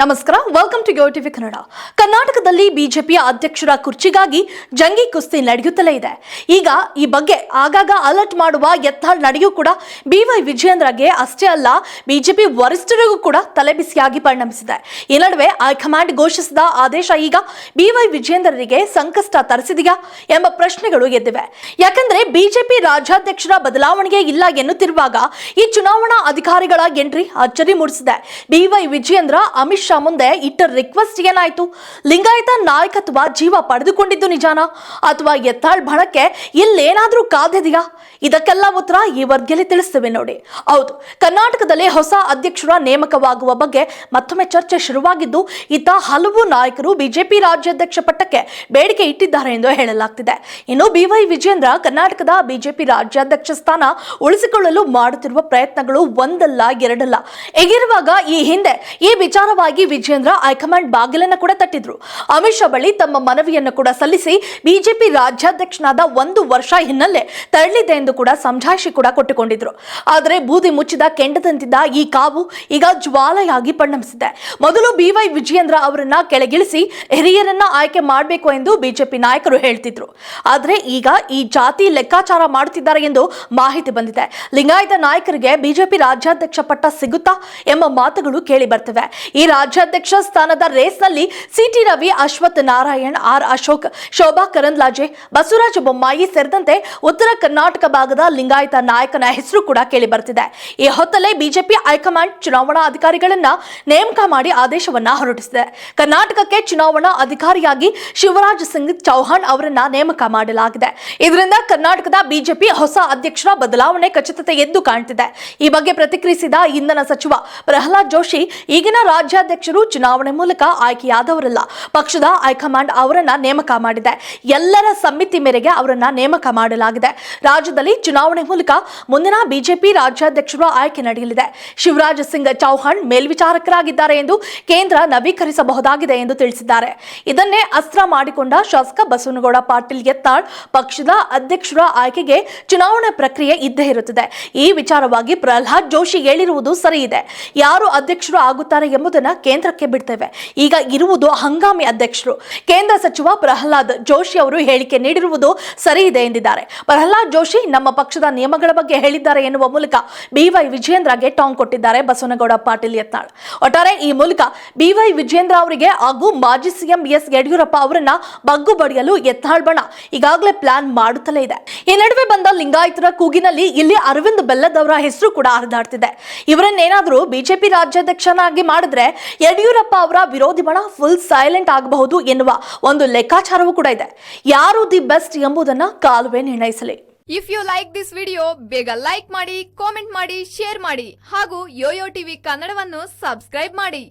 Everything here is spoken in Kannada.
ನಮಸ್ಕಾರ welcome to Yo TV Kannada ಕರ್ನಾಟಕದಲ್ಲಿ ಬಿಜೆಪಿಯ ಅಧ್ಯಕ್ಷರ ಕುರ್ಚಿಗಾಗಿ ಜಂಗಿ ಕುಸ್ತಿ ನಡೆಯುತ್ತಲೇ ಇದೆ. ಈಗ ಈ ಬಗ್ಗೆ ಆಗಾಗ ಅಲರ್ಟ್ ಮಾಡುವ ಯತ್ನ ನಡೆಯೂ ಕೂಡ ಬಿವೈ ವಿಜಯೇಂದ್ರಗೆ ಅಷ್ಟೇ ಅಲ್ಲ, ಬಿಜೆಪಿ ವರಿಷ್ಠರಿಗೂ ಕೂಡ ತಲೆಬಿಸಿಯಾಗಿ ಪರಿಣಮಿಸಿದೆ. ಈ ನಡುವೆ ಹೈಕಮಾಂಡ್ ಘೋಷಿಸಿದ ಆದೇಶ ಈಗ ಬಿವೈ ವಿಜಯೇಂದ್ರರಿಗೆ ಸಂಕಷ್ಟ ತರಿಸಿದೆಯಾ ಎಂಬ ಪ್ರಶ್ನೆಗಳು ಎದ್ದಿವೆ. ಯಾಕಂದ್ರೆ ಬಿಜೆಪಿ ರಾಜ್ಯಾಧ್ಯಕ್ಷರ ಬದಲಾವಣೆಗೆ ಇಲ್ಲ ಎನ್ನುತ್ತಿರುವಾಗ ಈ ಚುನಾವಣಾ ಅಧಿಕಾರಿಗಳ ಎಂಟ್ರಿ ಅಚ್ಚರಿ ಮೂಡಿಸಿದೆ. ಬಿವೈ ವಿಜಯೇಂದ್ರ, ಅಮಿತ್ ಶಾ ಮುಂದೆ ಇಟ್ಟ ರಿಕ್ವೆಸ್ಟ್ ಏನಾಯ್ತು? ಲಿಂಗಾಯತ ನಾಯಕತ್ವ ಜೀವ ಪಡೆದುಕೊಂಡಿದ್ದು ನಿಜಾನ? ಅಥವಾ ಎತ್ತಾಳ್ ಬಣಕ್ಕೆ ಇಲ್ಲೇನಾದ್ರೂ ಕಾದಿದೆಯಾ? ಇದಕ್ಕೆಲ್ಲ ಉತ್ತರ ಈ ವರ್ಗದಲ್ಲಿ ತಿಳಿಸ್ತೇವೆ ನೋಡಿ. ಹೌದು, ಕರ್ನಾಟಕದಲ್ಲಿ ಹೊಸ ಅಧ್ಯಕ್ಷರ ನೇಮಕವಾಗುವ ಬಗ್ಗೆ ಮತ್ತೊಮ್ಮೆ ಚರ್ಚೆ ಶುರುವಾಗಿದ್ದು ಇತ್ತ ಹಲವು ನಾಯಕರು ಬಿಜೆಪಿ ರಾಜ್ಯಾಧ್ಯಕ್ಷ ಪಟ್ಟಕ್ಕೆ ಬೇಡಿಕೆ ಇಟ್ಟಿದ್ದಾರೆ ಎಂದು ಹೇಳಲಾಗ್ತಿದೆ. ಇನ್ನು ಬಿವೈ ವಿಜೇಂದ್ರ ಕರ್ನಾಟಕದ ಬಿಜೆಪಿ ರಾಜ್ಯಾಧ್ಯಕ್ಷ ಸ್ಥಾನ ಉಳಿಸಿಕೊಳ್ಳಲು ಮಾಡುತ್ತಿರುವ ಪ್ರಯತ್ನಗಳು ಒಂದಲ್ಲ, ಎರಡಲ್ಲ. ಹೀಗಿರುವಾಗ ಈ ಹಿಂದೆ ಈ ವಿಚಾರವಾಗಿ ವಿಜೇಂದ್ರ, ಹೈಕಮಾಂಡ್ ಬಾಗಿಲನ್ನ ಕೂಡ ತಟ್ಟಿದ್ರು. ಅಮಿತ್ ಶಾ ಬಳಿ ತಮ್ಮ ಮನವಿಯನ್ನು ಕೂಡ ಸಲ್ಲಿಸಿ ಬಿಜೆಪಿ ರಾಜ್ಯಾಧ್ಯಕ್ಷನಾದ ಒಂದು ವರ್ಷ ಹಿನ್ನೆಲೆ ತರಳಿದೆ ಎಂದು ಕೂಡ ಸಮಜಾಯಿಷಿ ಕೂಡ ಕೊಟ್ಟುಕೊಂಡಿದ್ರು. ಆದರೆ ಬೂದಿ ಮುಚ್ಚಿದ ಕೆಂಡದಂತಿದ್ದ ಈ ಕಾವು ಈಗ ಜ್ವಾಲೆಯಾಗಿ ಪರಿಣಮಿಸಿದೆ. ಮೊದಲು ಬಿವೈ ವಿಜಯೇಂದ್ರ ಅವರನ್ನ ಕೆಳಗಿಳಿಸಿ ಹಿರಿಯರನ್ನ ಆಯ್ಕೆ ಮಾಡಬೇಕು ಎಂದು ಬಿಜೆಪಿ ನಾಯಕರು ಹೇಳ್ತಿದ್ರು. ಆದರೆ ಈಗ ಈ ಜಾತಿ ಲೆಕ್ಕಾಚಾರ ಮಾಡುತ್ತಿದ್ದಾರೆ ಎಂದು ಮಾಹಿತಿ ಬಂದಿದೆ. ಲಿಂಗಾಯತ ನಾಯಕರಿಗೆ ಬಿಜೆಪಿ ರಾಜ್ಯಾಧ್ಯಕ್ಷ ಪಟ್ಟ ಸಿಗುತ್ತಾ ಎಂಬ ಮಾತುಗಳು ಕೇಳಿ ಬರ್ತಿವೆ. ಈ ರಾಜ್ಯಾಧ್ಯಕ್ಷ ಸ್ಥಾನದ ರೇಸ್ನಲ್ಲಿ C T Ravi Ashwath Narayan R Ashok, Shobha Karandlaje, Basavaraj Bommai ಸೇರಿದಂತೆ ಉತ್ತರ ಕರ್ನಾಟಕ ಭಾಗದ ಲಿಂಗಾಯತ ನಾಯಕನ ಹೆಸರು ಕೂಡ ಕೇಳಿ ಬರ್ತಿದೆ ಈ ಹೊತ್ತಲ್ಲೇ ಬಿಜೆಪಿ ಹೈಕಮಾಂಡ್ ಚುನಾವಣಾ ಅಧಿಕಾರಿಗಳನ್ನ ನೇಮಕ ಮಾಡಿ ಆದೇಶವನ್ನ ಹೊರಡಿಸಿದೆ ಕರ್ನಾಟಕಕ್ಕೆ ಚುನಾವಣಾ ಅಧಿಕಾರಿಯಾಗಿ ಶಿವರಾಜ್ ಸಿಂಗ್ ಚೌಹಾಣ್ ಅವರನ್ನ ನೇಮಕ ಮಾಡಲಾಗಿದೆ. ಇದರಿಂದ ಕರ್ನಾಟಕದ ಬಿಜೆಪಿ ಹೊಸ ಅಧ್ಯಕ್ಷರ ಬದಲಾವಣೆ ಖಚಿತತೆ ಎದ್ದು ಕಾಣ್ತಿದೆ. ಈ ಬಗ್ಗೆ ಪ್ರತಿಕ್ರಿಯಿಸಿದ ಇಂಧನ ಸಚಿವ ಪ್ರಹ್ಲಾದ್ ಜೋಶಿ, ಈಗಿನ ರಾಜ್ಯಾಧ್ಯಕ್ಷರು ಚುನಾವಣೆ ಮೂಲಕ ಆಯ್ಕೆಯಾದವರಲ್ಲ. ಪಕ್ಷದ ಹೈಕಮಾಂಡ್ ಅವರನ್ನ ನೇಮಕ ಮಾಡಿದೆ. ಎಲ್ಲರ ಸಮಿತಿ ಮೇರೆಗೆ ಅವರನ್ನ ನೇಮಕ ಮಾಡಲಾಗಿದೆ. ರಾಜ್ಯದಲ್ಲಿ ಚುನಾವಣೆ ಮೂಲಕ ಮುಂದಿನ ಬಿಜೆಪಿ ರಾಜ್ಯಾಧ್ಯಕ್ಷರ ಆಯ್ಕೆ ನಡೆಯಲಿದೆ. ಶಿವರಾಜ್ ಸಿಂಗ್ ಚೌಹಾಣ್ ಮೇಲ್ವಿಚಾರಕರಾಗಿದ್ದಾರೆ ಎಂದು ಕೇಂದ್ರ ನವೀಕರಿಸಬಹುದಾಗಿದೆ ಎಂದು ತಿಳಿಸಿದ್ದಾರೆ. ಇದನ್ನೇ ಅಸ್ತ್ರ ಮಾಡಿಕೊಂಡ ಶಾಸಕ ಬಸವನಗೌಡ ಪಾಟೀಲ್ ಯತ್ನಾಳ್ ಪಕ್ಷದ ಅಧ್ಯಕ್ಷರ ಆಯ್ಕೆಗೆ ಚುನಾವಣಾ ಪ್ರಕ್ರಿಯೆ ಇದ್ದೇ ಇರುತ್ತದೆ. ಈ ವಿಚಾರವಾಗಿ ಪ್ರಹ್ಲಾದ್ ಜೋಶಿ ಹೇಳಿರುವುದು ಸರಿಯಿದೆ. ಯಾರು ಅಧ್ಯಕ್ಷರು ಆಗುತ್ತಾರೆ ಎಂಬುದನ್ನ ಕೇಂದ್ರಕ್ಕೆ ಬಿಡ್ತೇವೆ. ಈಗ ಇರುವುದು ಹಂಗಾಮಿ ಅಧ್ಯಕ್ಷರು. ಕೇಂದ್ರ ಸಚಿವ ಪ್ರಹ್ಲಾದ್ ಜೋಶಿ ಅವರು ಹೇಳಿಕೆ ನೀಡಿರುವುದು ಸರಿ ಇದೆ ಎಂದಿದ್ದಾರೆ. ಪ್ರಹ್ಲಾದ್ ಜೋಶಿ ನಮ್ಮ ಪಕ್ಷದ ನಿಯಮಗಳ ಬಗ್ಗೆ ಹೇಳಿದ್ದಾರೆ ಎನ್ನುವ ಮೂಲಕ ಬಿವೈ ವಿಜೇಂದ್ರಗೆ ಟಾಂಗ್ ಕೊಟ್ಟಿದ್ದಾರೆ ಬಸವನಗೌಡ ಪಾಟೀಲ್ ಯತ್ನಾಳ್. ಒಟ್ಟಾರೆ ಈ ಮೂಲಕ ಬಿವೈ ವಿಜೇಂದ್ರ ಅವರಿಗೆ ಹಾಗೂ ಮಾಜಿ ಸಿಎಂ ಎಸ್ ಯಡಿಯೂರಪ್ಪ ಅವರನ್ನ ಬಗ್ಗು ಬಡಿಯಲು ಯತ್ನಾಳ್ ಬಣ ಈಗಾಗಲೇ ಪ್ಲಾನ್ ಮಾಡುತ್ತಲೇ ಇದೆ. ಈ ನಡುವೆ ಬಂದ ಲಿಂಗಾಯತರ ಕೂಗಿನಲ್ಲಿ ಇಲ್ಲಿ ಅರವಿಂದ್ ಬೆಲ್ಲದವರ ಹೆಸರು ಕೂಡ ಹರಿದಾಡ್ತಿದೆ. ಇವರನ್ನೇನಾದರೂ ಬಿಜೆಪಿ ರಾಜ್ಯಾಧ್ಯಕ್ಷನಾಗಿ ಮಾಡಿದ್ರೆ ಯಡಿಯೂರಪ್ಪ ಅವರ ವಿರೋಧಿ ಬಣ ಫುಲ್ ಸೈಲೆಂಟ್ ಆಗಬಹುದು ಎನ್ನುವ ಒಂದು ಲೆಕ್ಕಾಚಾರವೂ ಕೂಡ ಇದೆ. ಯಾರು ದಿ ಬೆಸ್ಟ್ ಎಂಬುದನ್ನ ಕಾಲುವೆ ನಿರ್ಣಯಿಸಲಿ. If you like this video ಬೇಗ ಲೈಕ್ ಮಾಡಿ ಕಾಮೆಂಟ್ ಮಾಡಿ ಶೇರ್ ಮಾಡಿ ಹಾಗೂ ಯೋಯೋ ಟಿವಿ ಕನ್ನಡವನ್ನು ಸಬ್ಸ್ಕ್ರೈಬ್ ಮಾಡಿ.